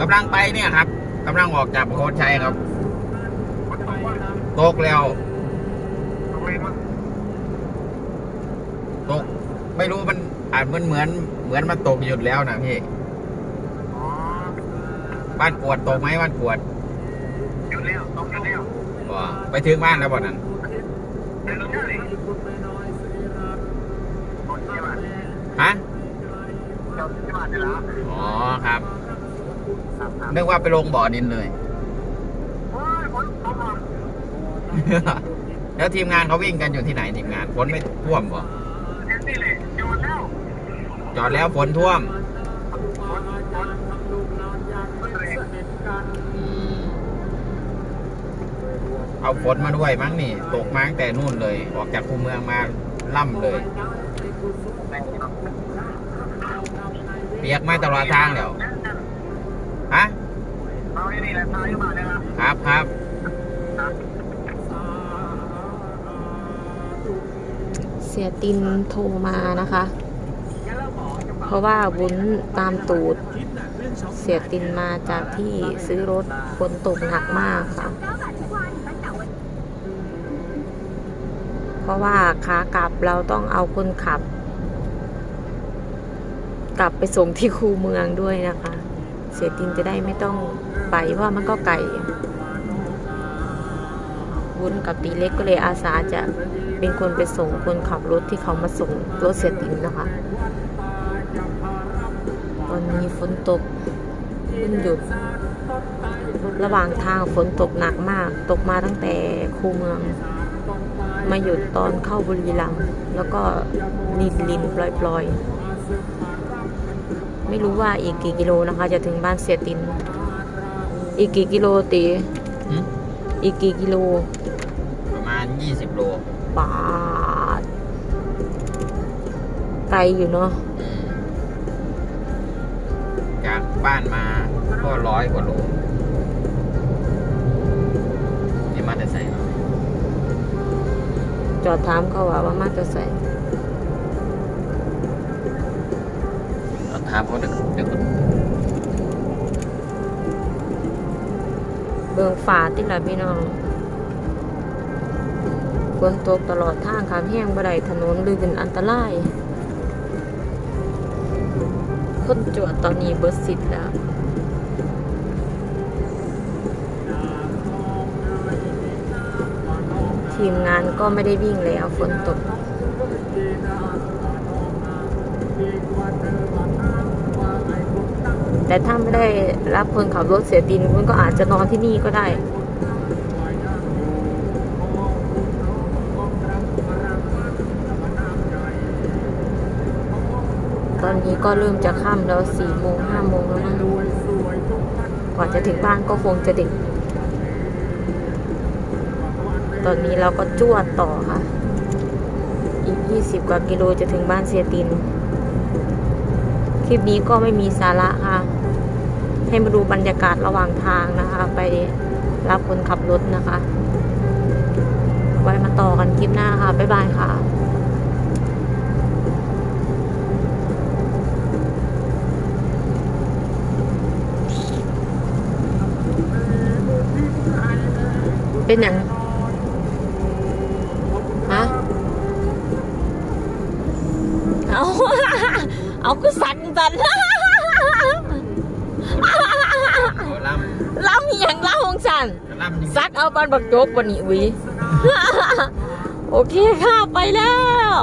กำลังไปเนี่ยครับกำลังออกจากประโคนชัยครับมันตกว่าตกแล้วตกเลยมั้งตกไม่รู้มันอาจมันเหมือนเหมือนมันตกหยุดแล้วนะพี่อ๋อบ้านกวดตกไหมบ้านกวดหยุดแล้วตกหยุดแล้วบ่ไปถึงบ้านแล้วบ่นั่น เดินลงมาเลยหมดที่บ้าน ฮะ เจ้าที่บ้านนี่ละ อ๋อครับ ครับครับ นึกว่าไปลงบ่อดินเลยโอ้ยฝนตกมาแล้วทีมงานเขาวิ่งกันอยู่ที่ไหนทีมงานฝนไม่ท่วมบ่เต็มที่เลยหยุดแล้วจอดแล้วฝนท่วมฝนฝนฝนแรงอืมเอาฝนมาด้วยมั้งนี่ ตกมาตั้งแต่นู่นเลย ออกจากคูเมืองมาล่ำเลย เปียกมาตลอดทางแล้ว ฮะเอาไอ้นี่แหละทายมาเลยครับครับครับเสียตินโทรมานะคะ เพราะว่าวุ้นตามตูด เสียตินมาจากที่ซื้อรถฝนตกหนักมากค่ะ เพราะว่าขากลับเราต้องเอาคนขับ กลับไปส่งที่คูเมืองด้วยนะคะ เสียตินจะได้ไม่ต้องไปว่ามันก็ไกลวุ้นกับตีเล็กก็เลยอาสาจะเป็นคนไปส่งคนขับรถที่เขามาส่งรถเสียตินนะคะ ตอนนี้ฝนตกขึ้นหยุด ระหว่างทางฝนตกหนักมาก ตกมาตั้งแต่คูเมือง มาหยุดตอนเข้าบุรีรัมย์แล้วก็ลินลินปล่อยปล่อยๆ ไม่รู้ว่าอีกกี่กิโลนะคะ จะถึงบ้านเสียติน อีกกี่กิโลตีหึอีกกี่กิโลประมาณ 20 โลบาทไกลอยู่เนาะอืมจากบ้านมาก็ร้อยกว่าโลนี่มาแต่ใส่จอดถามเขาว่าว่ามาจะใส่ เราถามเขาเดี๋ยวเดี๋ยวเบิงฝาติละพี่น้องฝนตกตลอดทางขามแห้งบ่ได้ถนนลื่นอันตราย คนจวดตอนนี้เบิดสิทธิ์แล้วทีมงานก็ไม่ได้วิ่งแล้วฝนตก แต่ถ้าไม่ได้รับคนขับรถเสียดินคุณก็อาจจะนอนที่นี่ก็ได้ ตอนนี้ก็เริ่มจะค่ำแล้วสี่โมงห้าโมงแล้วมั้งกว่าจะถึงบ้านก็คงจะดึกตอนนี้เราก็จวดต่อค่ะ อีก 20 กว่ากิโลจะถึงบ้านเสียติน คลิปนี้ก็ไม่มีสาระค่ะ ให้มาดูบรรยากาศระหว่างทางนะคะ ไปรับคนขับรถนะคะ ไว้มาต่อกันคลิปหน้าค่ะ บ๊ายบายค่ะเป็นอย่าง เอาเอาก็สั่นสั่นเขาล่เล่ามีอย่างเล่าของฉันำล่ำจริงซักเอาบันบักโจกวันนี้อุ้ยโอเคค่ะ ไปแล้ว